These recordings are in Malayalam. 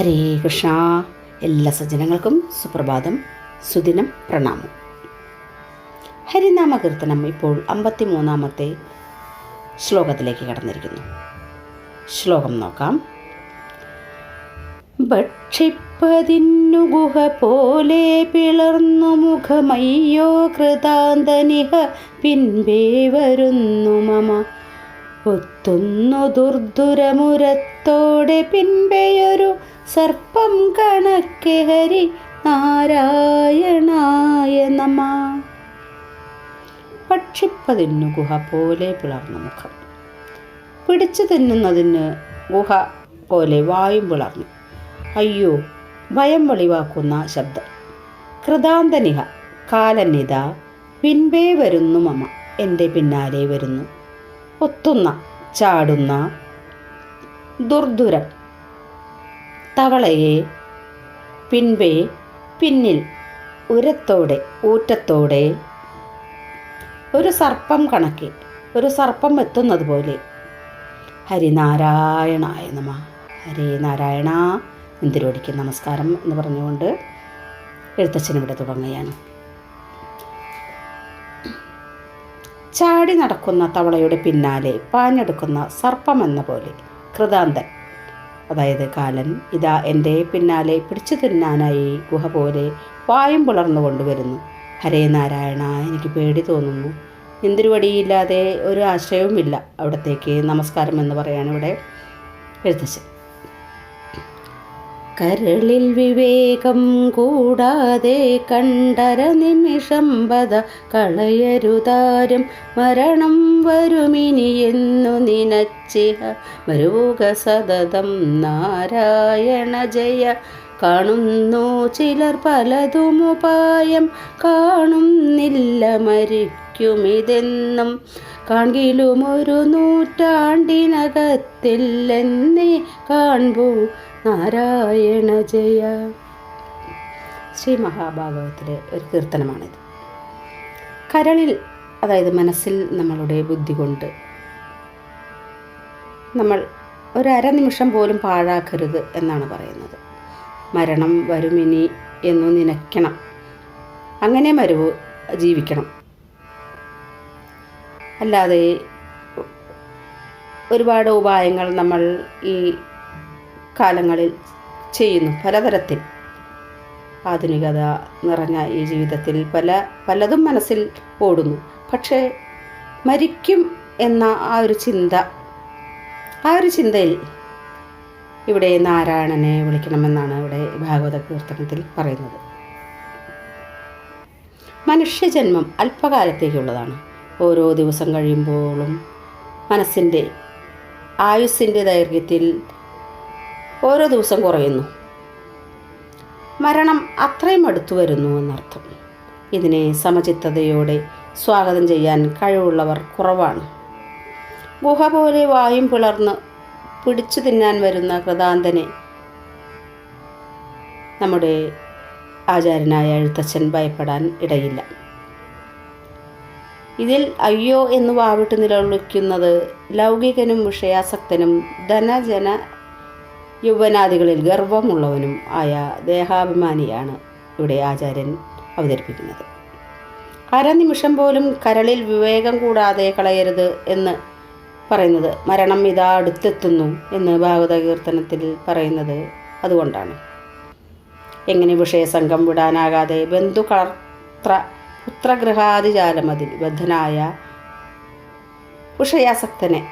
ഹരേ കൃഷ്ണ. എല്ലാ സജ്ജനങ്ങൾക്കും സുപ്രഭാതം. സുദിനം പ്രണാമം. ഹരിനാമ കീർത്തനം ഇപ്പോൾ അമ്പത്തി മൂന്നാമത്തെ ശ്ലോകത്തിലേക്ക് കടന്നിരിക്കുന്നു. ശ്ലോകം നോക്കാം. ഭക്ഷിപ്പതിന്നു ഗുഹ പോലെ പിളർന്നു മുഖമയ്യോ കൃതാന്തനിഹ പിൻപേ വരുന്നു മമ. ഒത്തുന്നു ദുർദുരമുരത്തോടെ പിൻപെയൊരു സർപ്പം കണക്കെ ഹരി നാരായണായ നമ. ഭക്ഷിപ്പതിന്നു ഗുഹ പോലെ പിളർന്ന മുഖം. പിടിച്ചു തിന്നുന്നതിന് ഗുഹ പോലെ വായും പിളർന്നു. അയ്യോ ഭയം വെളിവാക്കുന്ന ശബ്ദം. കൃതാന്തനിഹ കാലനിത പിൻപേ വരുന്നു മമ എന്റെ പിന്നാലെ വരുന്നു. ഒത്തുന്ന ചാടുന്ന ദുർദുരം. തവളയെ പിൻപേ പിന്നിൽ ഉരത്തോടെ ഊറ്റത്തോടെ ഒരു സർപ്പം കണക്കെ ഒരു സർപ്പം എത്തുന്നത് പോലെ. ഹരിനാരായണായ നമ. ഹരേ നാരായണ. എന്തിരോടിക്ക് നമസ്കാരം എന്ന് പറഞ്ഞുകൊണ്ട് എഴുത്തച്ഛനിവിടെ തുടങ്ങുകയാണ്. ചാടി നടക്കുന്ന തവളയുടെ പിന്നാലെ പാഞ്ഞെടുക്കുന്ന സർപ്പമെന്ന പോലെ. കൃതാന്തൻ അതായത് കാലൻ ഇതാ എന്റെ പിന്നാലെ പിടിച്ചു തിന്നാനായി ഗുഹ പോലെ വായും പുലർന്നു കൊണ്ടുവരുന്നു. ഹരേ നാരായണ എനിക്ക് പേടി തോന്നുന്നു. എന്തിരുവടിയില്ലാതെ ഒരു ആശ്രയവുമില്ല അവിടത്തേക്ക് നമസ്കാരം എന്ന് പറയാണ് ഇവിടെ എഴുത്തച്ഛൻ. കരളിൽ വിവേകം കൂടാതെ കണ്ടര നിമിഷം വധ കളയരുതാരും മരണം വരുമിനിയെന്നു നിനച്ചിഹ മരൂക സതതം നാരായണ ജയ. കാണുന്നു ചിലർ പലതുമുപായം കാണുന്നില്ല മരിക്കുമിതെന്നും. കാണിലും ഒരു നൂറ്റാണ്ടിനകത്തില്ലെന്നേ കാൺപൂ നാരായണ ജയ. ശ്രീ മഹാഭാഗവത്തിലെ ഒരു കീർത്തനമാണിത്. കരളിൽ അതായത് മനസ്സിൽ നമ്മളുടെ ബുദ്ധി കൊണ്ട് നമ്മൾ ഒരു അരനിമിഷം പോലും പാഴാക്കരുത് എന്നാണ് പറയുന്നത്. മരണം വരുമിനി എന്നു നനയ്ക്കണം. അങ്ങനെ മരുവ് ജീവിക്കണം. അല്ലാതെ ഒരുപാട് ഉപായങ്ങൾ നമ്മൾ ഈ കാലങ്ങളിൽ ചെയ്യുന്നു പലതരത്തിൽ. ആധുനികത നിറഞ്ഞ ഈ ജീവിതത്തിൽ പല പലതും മനസ്സിൽ ഓടുന്നു. പക്ഷേ മരിക്കും എന്ന ആ ഒരു ചിന്ത ആ ഒരു ചിന്തയിൽ ഇവിടെ നാരായണനെ വിളിക്കണമെന്നാണ് ഇവിടെ ഭാഗവത കീർത്തനത്തിൽ പറയുന്നത്. മനുഷ്യജന്മം അല്പകാലത്തേക്കുള്ളതാണ്. ഓരോ ദിവസം കഴിയുമ്പോഴും മനസ്സിന്റെ ആയുസ്സിന്റെ ദൈർഘ്യത്തിൽ ഓരോ ദിവസം കുറയുന്നു. മരണം അത്രയും അടുത്തു വരുന്നു എന്നർത്ഥം. ഇതിനെ സമചിത്തതയോടെ സ്വാഗതം ചെയ്യാൻ കഴിവുള്ളവർ കുറവാണ്. ഗുഹ പോലെ വായും പിളർന്ന് പിടിച്ചു തിന്നാൻ വരുന്ന കൃതാന്തനെ നമ്മുടെ ആചാര്യനായ എഴുത്തച്ഛൻ ഭയപ്പെടാൻ ഇടയില്ല. ഇതിൽ അയ്യോ എന്ന് വാവിട്ട് നിലവിളിക്കുന്നത് ലൗകികനും വിഷയാസക്തനും ധനജന യൗവനാദികളിൽ ഗർവമുള്ളവനും ആയ ദേഹാഭിമാനിയാണ് ഇവിടെ ആചാര്യൻ അവതരിപ്പിക്കുന്നത്. അരനിമിഷം പോലും കരളിൽ വിവേകം കൂടാതെ കളയരുത് എന്ന് പറയുന്നത് മരണം ഇതാ അടുത്തെത്തുന്നു എന്ന് ഭാഗവത കീർത്തനത്തിൽ പറയുന്നത് അതുകൊണ്ടാണ്. എങ്ങനെ വിഷയസംഘം വിടാനാകാതെ ബന്ധുകളത്ര പുത്രഗൃഹാതിജാലമതിൽ ബദ്ധനായ വിഷയാസക്തനെ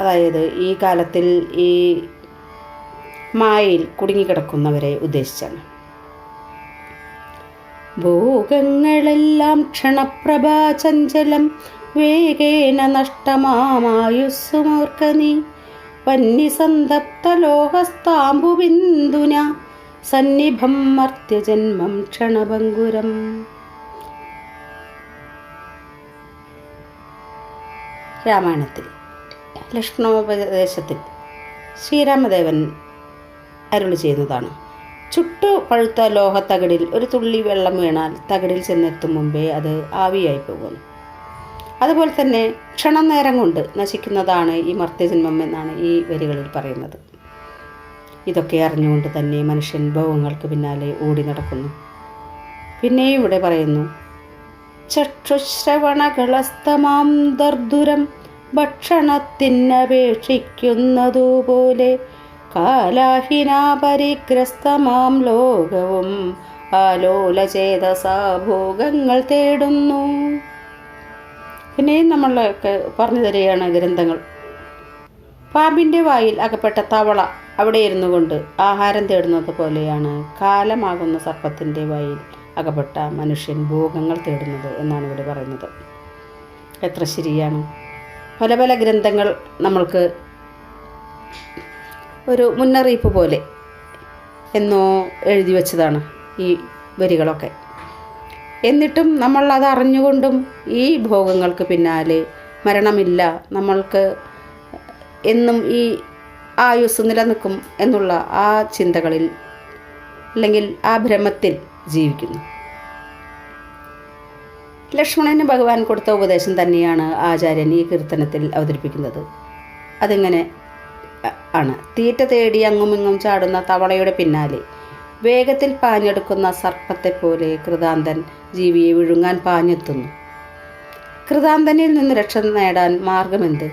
അതായത് ഈ കാലത്തിൽ ഈ മായയിൽ കുടുങ്ങിക്കിടക്കുന്നവരെ ഉദ്ദേശിച്ചാണ്. ഭോഗങ്ങളെല്ലാം ക്ഷണപ്രഭാചഞ്ചലം വേഗേന നഷ്ടമാമായുസ്സുമോർക്കനി വന്യസന്തപ്തലോഹസ്താംബുബിന്ദുന സന്നിഭം മർത്യജന്മം ക്ഷണഭങ്കുരം. രാമായണത്തിൽ ലക്ഷ്മണോപദേശത്തിൽ ശ്രീരാമദേവൻ അരുളി ചെയ്തതാണ്. ചുട്ടു പഴുത്ത ലോഹത്തകടിൽ ഒരു തുള്ളി വെള്ളം വീണാൽ തകടിൽ ചെന്നെത്തും മുമ്പേ അത് ആവിയായി പോകുന്നു. അതുപോലെ തന്നെ ക്ഷണം നേരം കൊണ്ട് നശിക്കുന്നതാണ് ഈ മർത്യജന്മം എന്നാണ് ഈ വരികളിൽ പറയുന്നത്. ഇതൊക്കെ അറിഞ്ഞുകൊണ്ട് തന്നെ മനുഷ്യൻ ഭവങ്ങൾക്ക് പിന്നാലെ ഓടി നടക്കുന്നു. പിന്നെയും ഇവിടെ പറയുന്നു ചക്ഷുശ്രവണകളസ്തമാം ദർദുരം ഭക്ഷണത്തിനപേക്ഷിക്കുന്നതുപോലെ കാലാഹിനാ പരിഗ്രസ്തമാം ലോകവും ആലോലചേതസാ ഭോഗങ്ങൾ തേടുന്നു. പിന്നെയും നമ്മളൊക്കെ പറഞ്ഞു തരികയാണ് ഗ്രന്ഥങ്ങൾ. പാമ്പിന്റെ വായിൽ അകപ്പെട്ട തവള അവിടെ ഇരുന്നു കൊണ്ട് ആഹാരം തേടുന്നത് പോലെയാണ് കാലമാകുന്ന സർപ്പത്തിന്റെ വായിൽ അകപ്പെട്ട മനുഷ്യൻ ഭോഗങ്ങൾ തേടുന്നത് എന്നാണ് ഇവിടെ പറയുന്നത്. എത്ര ശരിയാണ്. പല പല ഗ്രന്ഥങ്ങൾ നമ്മൾക്ക് ഒരു മുന്നറിയിപ്പ് പോലെ എന്നോ എഴുതി വെച്ചതാണ് ഈ വരികളൊക്കെ. എന്നിട്ടും നമ്മൾ അത് അറിഞ്ഞുകൊണ്ടും ഈ ഭോഗങ്ങൾക്ക് പിന്നാലെ മരണമില്ല നമ്മൾക്ക് എന്നും ഈ ആയുസ് നിലനിൽക്കും എന്നുള്ള ആ ചിന്തകളിൽ അല്ലെങ്കിൽ ആ ഭ്രമത്തിൽ ജീവിക്കുന്നു. ലക്ഷ്മണന് ഭഗവാൻ കൊടുത്ത ഉപദേശം തന്നെയാണ് ആചാര്യൻ ഈ കീർത്തനത്തിൽ അവതരിപ്പിക്കുന്നത്. അതെങ്ങനെ ആണ്. തീറ്റ തേടി അങ്ങുമിങ്ങും ചാടുന്ന തവളയുടെ പിന്നാലെ. വേഗത്തിൽ പാഞ്ഞെടുക്കുന്ന സർപ്പത്തെപ്പോലെ കൃതാന്തൻ ജീവിയെ വിഴുങ്ങാൻ പാഞ്ഞെത്തുന്നു. കൃതാന്തനിൽ നിന്ന് രക്ഷ നേടാൻ മാർഗമെന്ത്?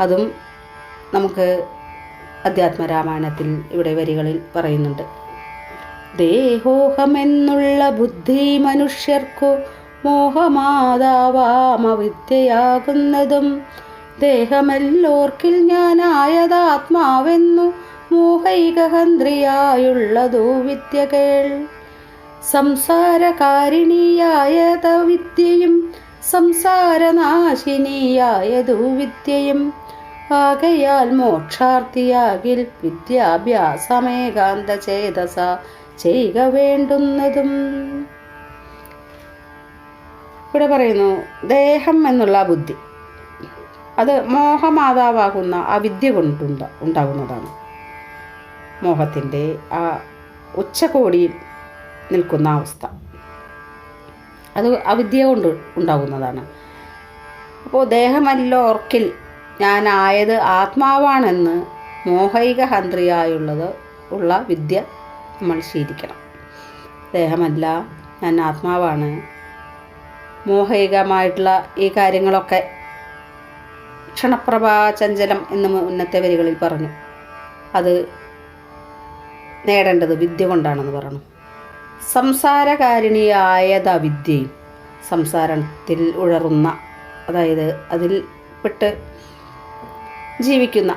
അതും നമുക്ക് അധ്യാത്മരാമായണത്തിൽ ഇവിടെ വരികളിൽ പറയുന്നുണ്ട്. ദേഹോഹമെന്നുള്ള ബുദ്ധി മനുഷ്യർക്കു മോഹമാതാവാമവിദ്യയാകുന്നതും ദേഹമെല്ലോർക്കിൽ ഞാനായതാത്മാവെന്നു മോഹൈകഹന്ത്രിയായുള്ളതു വിദ്യകൾ. സംസാരകാരിണിയായത വിദ്യയും സംസാരനാശിനിയായതു വിദ്യയും. ആകയാൽ മോക്ഷാർത്ഥിയാകിൽ വിദ്യാഭ്യാസമേകാന്ത ചേതസ ചെയ്യുക വേണ്ടുന്നതും. ഇവിടെ പറയുന്നു ദേഹം എന്നുള്ള ബുദ്ധി. അത് മോഹമാതാവാകുന്ന ആ വിദ്യ കൊണ്ടുണ്ട ഉണ്ടാകുന്നതാണ്. മോഹത്തിന്റെ ആ ഉച്ചകോടിയിൽ നിൽക്കുന്ന അവസ്ഥ. അത് അവിദ്യ കൊണ്ട് ഉണ്ടാകുന്നതാണ്. അപ്പോൾ ദേഹമല്ല ഓർക്കിൽ ഞാനായത് ആത്മാവാണെന്ന് മോഹൈക ഹന്ത്രിയായുള്ളത് ഉള്ള വിദ്യ നമ്മൾ ശീലിക്കണം. ദേഹമല്ല ഞാൻ ആത്മാവാണ്. മോഹൈകമായിട്ടുള്ള ഈ കാര്യങ്ങളൊക്കെ ക്ഷണപ്രഭാ ചഞ്ചലം എന്ന് മുന്നത്തെ വരികളിൽ പറഞ്ഞു. അത് നേടേണ്ടത് വിദ്യ കൊണ്ടാണെന്ന് പറഞ്ഞു സംസാരകാരിണിയായത് അവിദ്യയും സംസാരത്തിൽ ഉഴറുന്ന അതായത് അതിൽ പെട്ട് ജീവിക്കുന്ന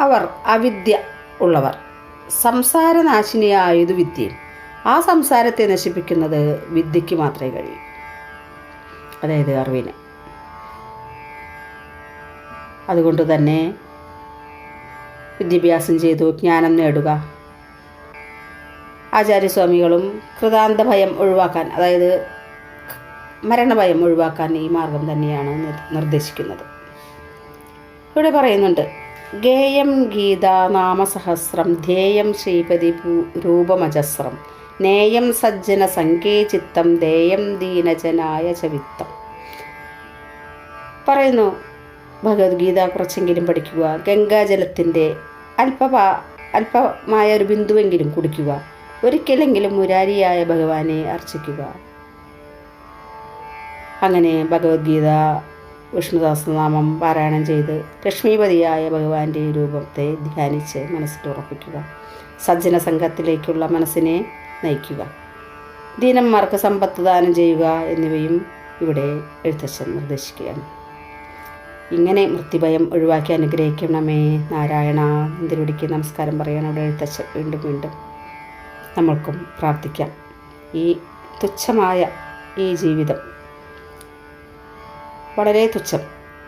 അവർ അവിദ്യ ഉള്ളവർ സംസാരനാശിനിയായത് വിദ്യയും ആ സംസാരത്തെ നശിപ്പിക്കുന്നത് വിദ്യയ്ക്ക് മാത്രമേ കഴിയൂ. അതായത് അറിവിന്. അതുകൊണ്ട് തന്നെ വിദ്യാഭ്യാസം ചെയ്തു ജ്ഞാനം നേടുക. ആചാര്യസ്വാമികളും കൃതാന്ത ഭയം ഒഴിവാക്കാൻ അതായത് മരണഭയം ഒഴിവാക്കാൻ ഈ മാർഗം തന്നെയാണ് നിർദ്ദേശിക്കുന്നത്. ഇവിടെ പറയുന്നുണ്ട് ഗേയം ഗീത നാമസഹസ്രം ധ്യേയം ശ്രീപതി രൂപമജസ്രം നേയം സജ്ജന സങ്കേചിത്തം ദേയം ദീനജനായ ചവിത്തം. പറയുന്നു ഭഗവത്ഗീത കുറച്ചെങ്കിലും പഠിക്കുക ഗംഗാജലത്തിന്റെ അല്പ അല്പമായ ഒരു ബിന്ദുവെങ്കിലും കുടിക്കുക ഒരിക്കലെങ്കിലും മുരാരിയായ ഭഗവാനെ അർച്ചിക്കുക. അങ്ങനെ ഭഗവത്ഗീത വിഷ്ണുദാസനാമം പാരായണം ചെയ്ത് ലക്ഷ്മീപതിയായ ഭഗവാന്റെ രൂപത്തെ ധ്യാനിച്ച് മനസ്സിൽ ഉറപ്പിക്കുക. സജ്ജന സംഘത്തിലേക്കുള്ള മനസ്സിനെ നയിക്കുക. ദീനന്മാർക്ക് സമ്പത്ത് ദാനം ചെയ്യുക എന്നിവയും ഇവിടെ എഴുത്തച്ഛൻ നിർദ്ദേശിക്കുകയാണ്. ഇങ്ങനെ മൃത്യുഭയം ഒഴിവാക്കി അനുഗ്രഹിക്കണമേ. നാരായണ എന്തിരുടിക്ക് നമസ്കാരം പറയാൻ അവിടെ എഴുത്തച്ഛൻ വീണ്ടും വീണ്ടും നമ്മൾക്കും പ്രാർത്ഥിക്കാം. ഈ തുച്ഛമായ ഈ ജീവിതം വളരെ തുച്ഛം.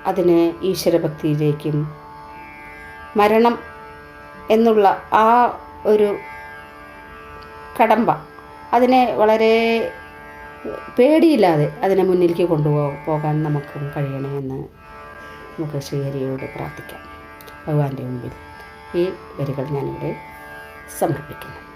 അതിനെ ഈശ്വരഭക്തിയിലേക്കും മരണം എന്നുള്ള ആ ഒരു കടമ്പ അതിനെ വളരെ പേടിയില്ലാതെ അതിനെ മുന്നിലേക്ക് കൊണ്ടുപോകാൻ നമുക്കും കഴിയണമെന്ന് നമുക്ക് ശ്രീഹരിയോട് പ്രാർത്ഥിക്കാം. ഭഗവാന്റെ മുമ്പിൽ ഈ വരികൾ ഞാനിവിടെ സമർപ്പിക്കുന്നു.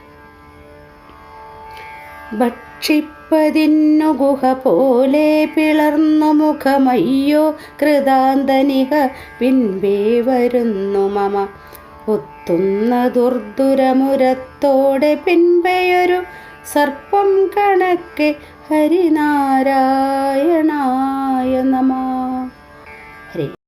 ഭക്ഷിപ്പതിന്നു ഗുഹ പോലെ പിളർന്നു മുഖമയ്യോ കൃതാന്തനിക പിൻപേ വരുന്നു മമ. ഒത്തുന്ന ദുർദുരമുരത്തോടെ പിൻപയൊരു സർപ്പം കണക്കെ ഹരിനാരായണായ നമ.